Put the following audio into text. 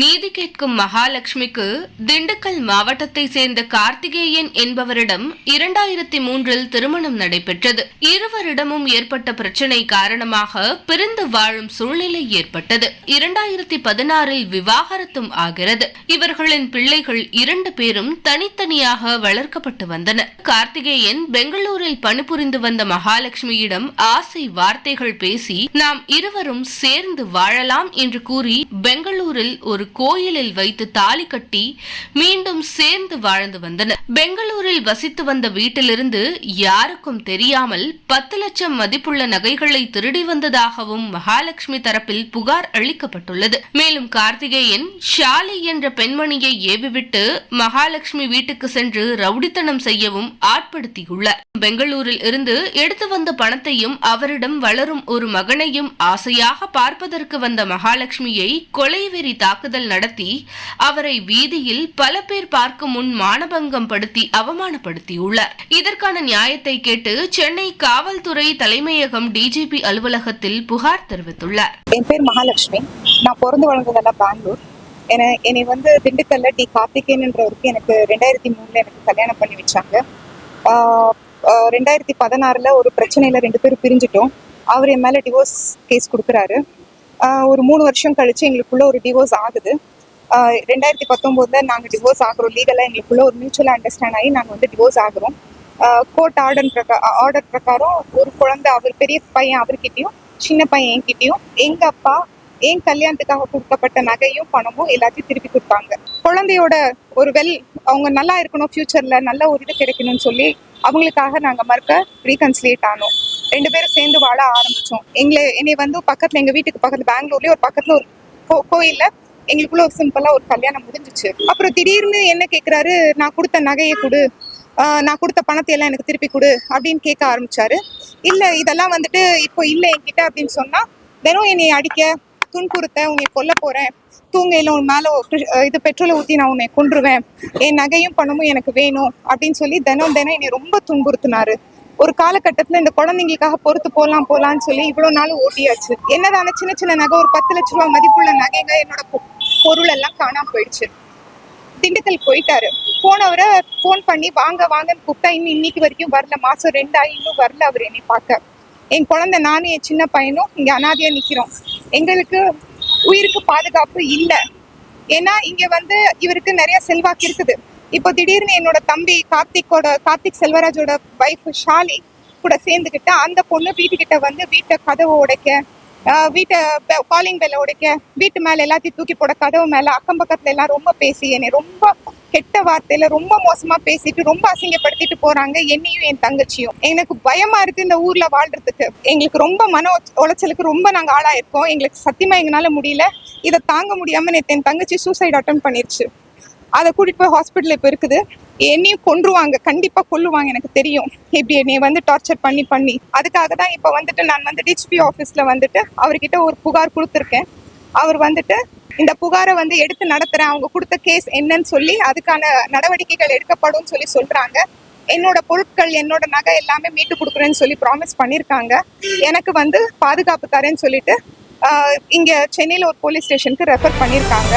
நீதி கேட்கும் மகாலட்சுமிக்கு திண்டுக்கல் மாவட்டத்தை சேர்ந்த கார்த்திகேயன் என்பவரிடம் இரண்டாயிரத்தி மூன்றில் திருமணம் நடைபெற்றது. இருவரிடமும் ஏற்பட்ட பிரச்சினை காரணமாக பிரிந்து வாழும் சூழ்நிலை ஏற்பட்டது. இரண்டாயிரத்தி பதினாறில் விவாகரத்தும் ஆகிறது. இவர்களின் பிள்ளைகள் இரண்டு பேரும் தனித்தனியாக வளர்க்கப்பட்டு வந்தனர் கார்த்திகேயன் பெங்களூரில் பணிபுரிந்து வந்த மகாலட்சுமியிடம் ஆசை வார்த்தைகள் பேசி நாம் இருவரும் சேர்ந்து வாழலாம் என்று கூறி பெங்களூரில் ஒரு கோயிலில் வைத்து தாலி கட்டி மீண்டும் சேர்ந்து வாழ்ந்து வந்தனர். பெங்களூரில் வசித்து வந்த வீட்டிலிருந்து யாருக்கும் தெரியாமல் பத்து லட்சம் மதிப்புள்ள நகைகளை திருடி வந்ததாகவும் மகாலட்சுமி தரப்பில் புகார் அளிக்கப்பட்டுள்ளது. மேலும் கார்த்திகேயன் ஷாலி என்ற பெண்மணியை ஏவிவிட்டு மகாலட்சுமி வீட்டுக்கு சென்று ரவுடித்தனம் செய்யவும் ஆட்படுத்தியுள்ளார். பெங்களூரில் இருந்து எடுத்து வந்த பணத்தையும் அவரிடம் வளரும் ஒரு மகனையும் ஆசையாக பார்ப்பதற்கு வந்த மகாலட்சுமியை கொலைவெறி தாக்குதல் நடத்தி அவரை வீதியில் பல பேர் பார்க்கும் முன் மானபங்கம் படுத்தி அவமானப்படுத்தியுள்ளார். இதற்கான நியாயத்தை கேட்டு சென்னை காவல்துறை தலைமையகம் டிஜிபி அலுவலகத்தில் புகார் தெரிவித்துள்ளார். என் பேர் மகாலட்சுமி. நான் பிறந்து வளர்ந்ததெல்லாம் பெங்களூர். என்னை என்னை வந்து திண்டுக்கல்ல டி கார்த்திகேயன்றவருக்கு எனக்கு ரெண்டாயிரத்தி மூணுல எனக்கு கல்யாணம் பண்ணி வச்சாங்க. ரெண்டாயிரத்தி பதினாறுல ஒரு பிரச்சனையில ரெண்டு பேரும் பிரிஞ்சிட்டோம். அவர் என் மேல டிவோர்ஸ் கேஸ் கொடுக்குறாரு. ஒரு மூணு வருஷம் கழிச்சு எங்களுக்குள்ள ஒரு டிவோர்ஸ் ஆகுது. ரெண்டாயிரத்தி பத்தொம்போதுல நாங்கள் டிவோர்ஸ் ஆகிறோம். லீகலாக எங்களுக்குள்ள ஒரு மியூச்சுவல் அண்டர்ஸ்டாண்ட் ஆகி நாங்கள் வந்து டிவோர்ஸ் ஆகுறோம். கோர்ட் ஆர்டர் பிரகா ஆர்டர் பிரகாரம் ஒரு குழந்தை அவர் பெரிய பையன் அவர்கிட்டயும் சின்ன பையன் என்கிட்டயும் எங்கள் அப்பா என் கல்யாணத்துக்காக கொடுக்கப்பட்ட நகையும் பணமும் எல்லாத்தையும் திருப்பி கொடுத்தாங்க. குழந்தையோட ஒரு வெல் அவங்க நல்லா இருக்கணும் ஃப்யூச்சரில் நல்ல ஒரு இது கிடைக்கணும்னு சொல்லி அவங்களுக்காக நாங்கள் மறுக்க ரீகன்சிலேட் ஆனோம். ரெண்டு பேரும் சேர்ந்து வாழ ஆரம்பிச்சோம். எங்களை என்னை வந்து பக்கத்துல எங்க வீட்டுக்கு பக்கத்துல பெங்களூர்லயே ஒரு பக்கத்துல ஒரு கோ- கோயில்ல எங்களுக்குள்ள ஒரு சிம்பிளா ஒரு கல்யாணம் முடிஞ்சிச்சு. அப்புறம் திடீர்னு என்ன கேக்குறாரு நான் கொடுத்த நகையை கொடு. நான் கொடுத்த பணத்தை எல்லாம் எனக்கு திருப்பி கொடு. அப்படின்னு கேட்க ஆரம்பிச்சாரு. இல்ல இதெல்லாம் வந்துட்டு இப்போ இல்ல என்கிட்ட அப்படின்னு சொன்னா தினம் என்னை அடிக்க துன்புறுத்த உன்னை கொல்ல போறேன். தூங்கையில உன் மேல இது பெட்ரோலை ஊத்தி நான் உன்னை கொன்றுவேன். என் நகையும் பணமும் எனக்கு வேணும். அப்படின்னு சொல்லி தினம் தினம் என்னை ரொம்ப துன்புறுத்தினாரு. ஒரு காலகட்டத்தில் இந்த குழந்தைங்களுக்காக பொறுத்து போகலாம் போகலான்னு சொல்லி இவ்வளோ நாள் ஓட்டியாச்சு. என்னதான சின்ன சின்ன நகை ஒரு பத்து லட்ச ரூபா மதிப்புள்ள நகைங்க என்னோட பொ- பொருள் எல்லாம் காணாம போயிடுச்சு. திண்டுக்கல் போயிட்டாரு. போனவரை ஃபோன் பண்ணி வாங்க வாங்கன்னு கூப்பிட்டா இன்னும் இன்னைக்கு வரைக்கும் வரல. மாசம் ரெண்டாயி இன்னும் வரல அவர் என்னை பார்க்க. என் குழந்தை நானும் என் சின்ன பையனும் இங்க அனாதையா நிக்கிறோம். எங்களுக்கு உயிருக்கு பாதுகாப்பு இல்லை. ஏன்னா இங்க வந்து இவருக்கு நிறைய செல்வாக்கு இருக்குது. இப்போ திடீர்னு என்னோட தம்பி கார்த்திக்கோட கார்த்திக் செல்வராஜோட வைஃப் ஷாலி கூட சேர்ந்துக்கிட்டு அந்த பொண்ணு வீட்டுக்கிட்ட வந்து வீட்டை கதவை உடைக்க வீட்டை காலிங் பெல்ல உடைக்க வீட்டு மேல எல்லாத்தையும் தூக்கி போட கதவு மேல அக்கம் பக்கத்துல எல்லாம் ரொம்ப பேசி என்னை ரொம்ப கெட்ட வார்த்தையில ரொம்ப மோசமா பேசிட்டு ரொம்ப அசிங்கப்படுத்திட்டு போறாங்க என்னையும் என் தங்கச்சியும். எனக்கு பயமா இருக்கு இந்த ஊர்ல வாழ்றதுக்கு. எங்களுக்கு ரொம்ப மன உளைச்சலுக்கு ரொம்ப நாங்க ஆளாயிருக்கோம். எங்களுக்கு சத்தியமா எங்களால முடியல. இதை தாங்க முடியாம என் தங்கச்சி சூசைட் அட்டன் பண்ணிருச்சு. அதை கூட்டிட்டு போய் ஹாஸ்பிட்டல் இப்போ இருக்குது. என்னையும் கொன்றுவாங்க. கண்டிப்பா கொல்லுவாங்க எனக்கு தெரியும். இப்படி என்னை வந்து டார்ச்சர் பண்ணி பண்ணி. அதுக்காக தான் இப்போ வந்துட்டு நான் வந்து டிஜிபி ஆஃபீஸ்ல வந்துட்டு அவர்கிட்ட ஒரு புகார் கொடுத்துருக்கேன். அவர் வந்துட்டு இந்த புகாரை வந்து எடுத்து நடத்துறேன். அவங்க கொடுத்த கேஸ் என்னன்னு சொல்லி அதுக்கான நடவடிக்கைகள் எடுக்கப்படும் சொல்லி சொல்றாங்க. என்னோட பொருட்கள் என்னோட நகை எல்லாமே மீட்டு கொடுக்குறேன்னு சொல்லி ப்ராமிஸ் பண்ணியிருக்காங்க எனக்கு வந்து பாதுகாப்பு தரேன்னு சொல்லிட்டு இங்கே சென்னையில் ஒரு போலீஸ் ஸ்டேஷனுக்கு ரெஃபர் பண்ணியிருக்காங்க